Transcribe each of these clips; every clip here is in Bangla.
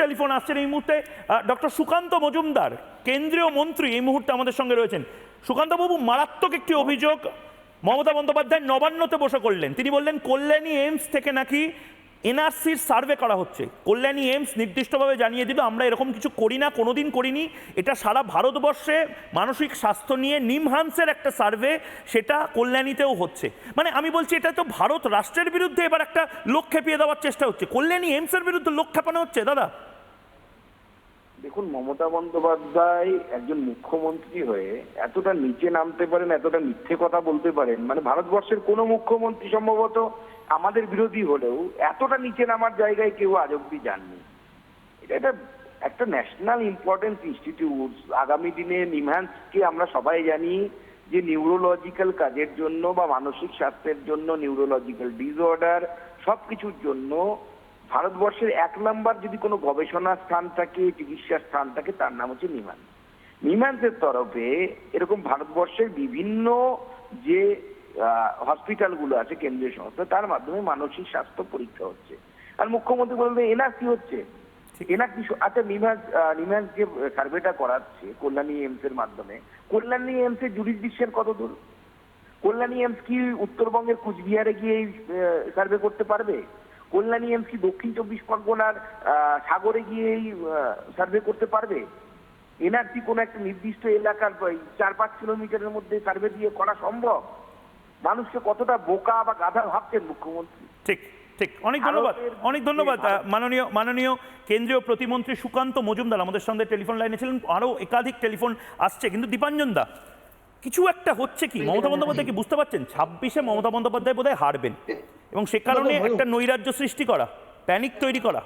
টেলিফোন আসছেন এই মুহূর্তে ডক্টর সুকান্ত মজুমদার, কেন্দ্রীয় মন্ত্রী এই মুহূর্তে আমাদের সঙ্গে রয়েছেন। সুকান্ত বাবু মারাত্মক একটি অভিযোগ মমতা বন্দ্যোপাধ্যায় নবান্নতে বসে করলেন। তিনি বললেন, কল্যাণী এইমস থেকে নাকি এনআরসির সার্ভে করা হচ্ছে। কল্যাণী এইমস নির্দিষ্টভাবে জানিয়ে দিল আমরা এরকম কিছু করি না কোনো দিন করিনি। এটা সারা ভারতবর্ষে মানসিক স্বাস্থ্য নিয়ে নিমহান্সের একটা সার্ভে, সেটা কল্যাণীতেও হচ্ছে। মানে আমি বলছি, এটা তো ভারত রাষ্ট্রের বিরুদ্ধে এবার একটা লোক খেপিয়ে দেওয়ার চেষ্টা হচ্ছে। কল্যাণী এইমসের বিরুদ্ধে লোক খেপানো হচ্ছে, দাদা? দেখুন, মমতা বন্দ্যোপাধ্যায় একজন মুখ্যমন্ত্রী হয়ে এতটা নিচে নামতে পারেন, এতটা মিথ্যে কথা বলতে পারেন মানে ভারতবর্ষের কোনো মুখ্যমন্ত্রী সম্ভবত আমাদের বিরোধী হলেও এতটা নিচে নামার জায়গায় কেউ আজ অব্দি যাননি। এটা একটা একটা ন্যাশনাল ইম্পর্টেন্স ইনস্টিটিউট আগামী দিনে নিমহ্যান্সকে আমরা সবাই জানি যে নিউরোলজিক্যাল কাজের জন্য বা মানসিক স্বাস্থ্যের জন্য নিউরোলজিক্যাল ডিসঅর্ডার সবকিছুর জন্য ভারতবর্ষের এক নাম্বার যদি কোনো গবেষণা স্থান থাকে চিকিৎসা স্থান থাকে তার নাম হচ্ছে নিমান্স নিমান্সের তরফে এরকম ভারতবর্ষের বিভিন্ন যে হসপিটালগুলো আছে কেন্দ্রীয় সংস্থা তার মাধ্যমে মানসিক স্বাস্থ্য পরীক্ষা হচ্ছে। আর মুখ্যমন্ত্রী বলতে এনআরসি হচ্ছে। এনআরসি আচ্ছা নিমান্স নিমান্স যে সার্ভেটা করাচ্ছে কল্যাণী এমস এর মাধ্যমে। কল্যাণী এমস এর জুরিসডিকশন কত দূর? কল্যাণী এমস কি উত্তরবঙ্গের কুচবিহারে গিয়ে সার্ভে করতে পারবে? কল্যাণী এমসি দক্ষিণ চব্বিশ পরগনার সাগরে গিয়ে সার্ভে করতে পারবে? এনআরসি কোনো একটা নির্দিষ্ট এলাকার ওই চার পাঁচ কিলোমিটারের মধ্যে সার্ভে দিয়ে করা সম্ভব? মানুষকে কতটা বোকা বা গাধা ভাবছেন মুখ্যমন্ত্রী? ঠিক ঠিক। অনেক ধন্যবাদ অনেক ধন্যবাদ। মাননীয় মাননীয় কেন্দ্রীয় প্রতিমন্ত্রী সুকান্ত মজুমদার আমাদের সঙ্গে টেলিফোন লাইনে ছিলেন আরও একাধিক টেলিফোন আসছে। কিন্তু দীপাঞ্জন দা কিছু একটা হচ্ছে কি? মমতা বন্দ্যোপাধ্যায় কি বুঝতে পারছেন? ছাব্বিশে মমতা বন্দ্যোপাধ্যায় বোধহয় হারবেন। এবং সে কারণে একটা নৈরাজ্য সৃষ্টি করা প্যানিক তৈরি করা।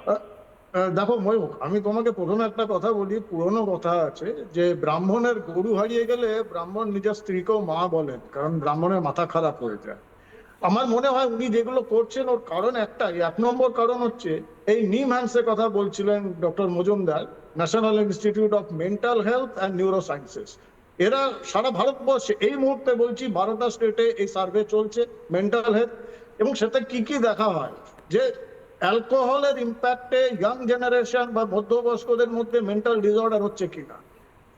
দেখো ময়ূক আমি তোমাকে প্রথমে একটা কথা বলি পুরনো কথা আছে যে ব্রাহ্মণের গরু হারিয়ে গেলে ব্রাহ্মণ নিজের স্ত্রীকেও মা বলেন কারণ ব্রাহ্মণের মাথা খারাপ হয়ে যায়। আমার মনে হয় উনি যেগুলো করছেন ওর কারণ একটাই এক নম্বর কারণ হচ্ছে এই নিম হ্যান্সের কথা বলছিলেন doctor Majumdar National Institute of Mental Health and Neuro Sciences এরা সারা ভারতবর্ষে, এই মুহূর্তে বলছি, বারোটা স্টেটে এই সার্ভে চলছে মেন্টাল হেলথ এবং সেটা কি কি দেখা হয়? যে অ্যালকোহলের ইম্প্যাক্টে ইয়াং জেনারেশন বা মধ্যবয়স্কদের মধ্যে মেন্টাল ডিসঅর্ডার হচ্ছে কিনা?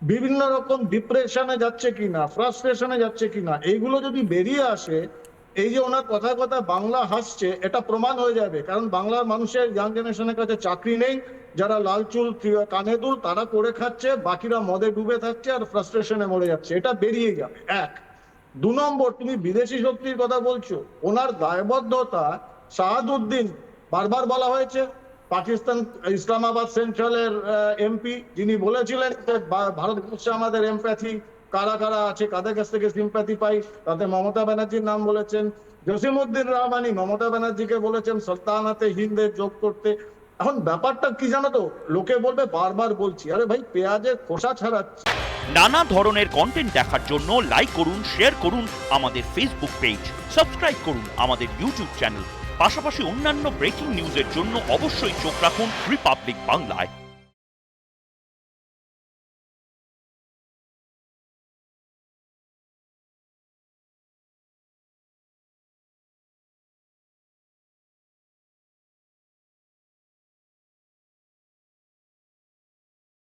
বিভিন্ন রকম ডিপ্রেশনে যাচ্ছে কিনা? ফ্রাস্ট্রেশনে যাচ্ছে কিনা? এইগুলো যদি বেরিয়ে আসে এই যে ওনার কথা কথা বাংলা হাসছে, এটা প্রমাণ হয়ে যাবে। কারণ বাংলার মানুষের ইয়াং জেনারেশনের কাছে চাকরি নেই, যারা লাল চুল কানে দুল, তারা করে খাচ্ছে, বাকিরা মদে ডুবে থাকছে আর ফ্রাস্ট্রেশনে মরে যাচ্ছে। এটা বেরিয়ে যাবে এক, দু নম্বর, তুমি বিদেশি শক্তির কথা বলছো। ওনার দায়বদ্ধতা শাহাদুদ্দিন বারবার বলা হয়েছে। পাকিস্তান, ইসলামাবাদ সেন্ট্রালের এমপি যিনি বলেছিলেন ভারতবর্ষে আমাদের এমপ্যাথি কারা কারা আছে, কাদের কাছ থেকে সিম্প্যাথি পাই? তাতে মমতা ব্যানার্জির নাম বলেছেন, জসিমউদ্দিন রহমানি মমতা ব্যানার্জিকে বলেছেন, সলতানাতে হিন্দের যোগ করতে। এখন ব্যাপারটা কি জানো তো? লোকে বলবে, বারবার বলছি, আরে ভাই, পেঁয়াজের খোসা ছাড়াচ্ছি। নানা ধরনের কন্টেন্ট দেখার জন্য লাইক করুন শেয়ার করুন আমাদের ফেসবুক পেজ সাবস্ক্রাইব করুন আমাদের ইউটিউব চ্যানেল পাশাপাশি অন্যান্য ব্রেকিং নিউজের জন্য অবশ্যই চোখ রাখুন রিপাবলিক বাংলায়